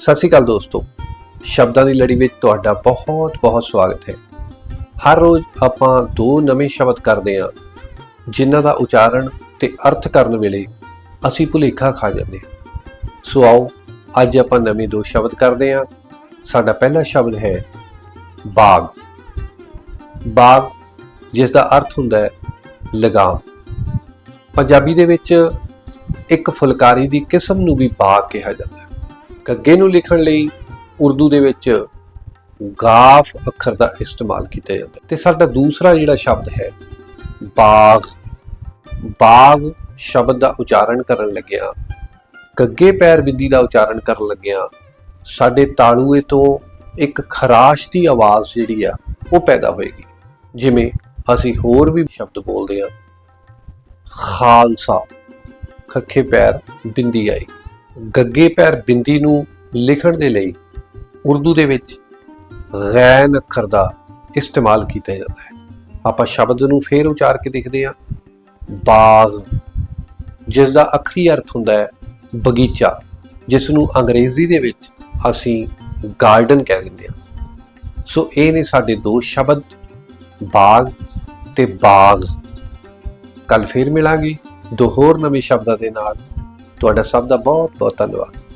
ਸਤਿ ਸ਼੍ਰੀ ਅਕਾਲ ਦੋਸਤੋ। ਸ਼ਬਦਾਂ ਦੀ ਲੜੀ ਵਿੱਚ ਤੁਹਾਡਾ ਬਹੁਤ ਬਹੁਤ ਸਵਾਗਤ ਹੈ। ਹਰ ਰੋਜ਼ ਆਪਾਂ ਦੋ ਨਵੇਂ ਸ਼ਬਦ ਕਰਦੇ ਹਾਂ, ਜਿਨ੍ਹਾਂ ਦਾ ਉਚਾਰਨ ਤੇ ਅਰਥ ਕਰਨ ਵੇਲੇ ਅਸੀਂ ਭੁਲੇਖਾ ਖਾ ਜਾਂਦੇ ਹਾਂ। ਸੋ ਆਓ, ਅੱਜ ਆਪਾਂ ਨਵੇਂ ਦੋ ਸ਼ਬਦ ਕਰਦੇ ਹਾਂ। ਸਾਡਾ ਪਹਿਲਾ ਸ਼ਬਦ ਹੈ ਬਾਗ। ਬਾਗ, ਜਿਸ ਦਾ ਅਰਥ ਹੁੰਦਾ ਹੈ ਲਗਾਮ। ਪੰਜਾਬੀ ਦੇ ਵਿੱਚ ਇੱਕ ਫੁਲਕਾਰੀ ਦੀ ਕਿਸਮ ਨੂੰ ਵੀ ਬਾਗ ਕਿਹਾ ਜਾਂਦਾ ਹੈ। ਗੱਗੇ ਨੂੰ ਲਿਖਣ ਲਈ ਉਰਦੂ ਦੇ ਵਿੱਚ ਗਾਫ ਅੱਖਰ ਦਾ ਇਸਤੇਮਾਲ ਕੀਤਾ ਜਾਂਦਾ ਹੈ। ਤੇ ਸਾਡਾ ਦੂਸਰਾ ਜਿਹੜਾ ਸ਼ਬਦ ਹੈ, ਬਾਗ ਬਾਗ ਸ਼ਬਦ ਦਾ ਉਚਾਰਨ ਕਰਨ ਲੱਗਿਆ, ਗੱਗੇ ਪੈਰ ਬਿੰਦੀ ਦਾ ਉਚਾਰਨ ਕਰਨ ਲੱਗਿਆ, ਸਾਡੇ ਤਾਲੂਏ ਤੋਂ ਇੱਕ ਖਰਾਸ਼ ਦੀ ਆਵਾਜ਼ ਜਿਹੜੀ ਆ, ਉਹ ਪੈਦਾ ਹੋਏਗੀ ਜਿਵੇਂ ਅਸੀਂ ਹੋਰ ਵੀ ਸ਼ਬਦ ਬੋਲਦੇ ਆ ਖਾਲਸਾ, ਖੱਖੇ ਪੈਰ ਬਿੰਦੀ ਆਈ ਗੱਗੇ ਪੈਰ ਬਿੰਦੀ ਨੂੰ ਲਿਖਣ ਦੇ ਲਈ ਉਰਦੂ ਦੇ ਵਿੱਚ ਗੈਨ ਅੱਖਰ ਦਾ ਇਸਤੇਮਾਲ ਕੀਤਾ ਜਾਂਦਾ ਹੈ। ਆਪਾਂ ਸ਼ਬਦ ਨੂੰ ਫੇਰ ਉਚਾਰ ਕੇ ਦੇਖਦੇ ਹਾਂ। ਬਾਗ, ਜਿਸ ਦਾ ਅਖਰੀ ਅਰਥ ਹੁੰਦਾ ਹੈ ਬਗੀਚਾ, ਜਿਸ ਨੂੰ ਅੰਗਰੇਜ਼ੀ ਦੇ ਵਿੱਚ ਅਸੀਂ ਗਾਰਡਨ ਕਹਿ ਦਿੰਦੇ ਹਾਂ। ਸੋ ਇਹ ਨੇ ਸਾਡੇ ਦੋ ਸ਼ਬਦ, ਬਾਗ ਤੇ ਬਾਗ। ਕੱਲ ਫੇਰ ਮਿਲਾਂਗੇ। ਦੋ ਹੋਰ ਨਵੇਂ ਸ਼ਬਦਾਂ ਦੇ ਨਾਲ। ਤੁਹਾਡਾ ਸਭ ਦਾ ਬਹੁਤ ਬਹੁਤ ਧੰਨਵਾਦ।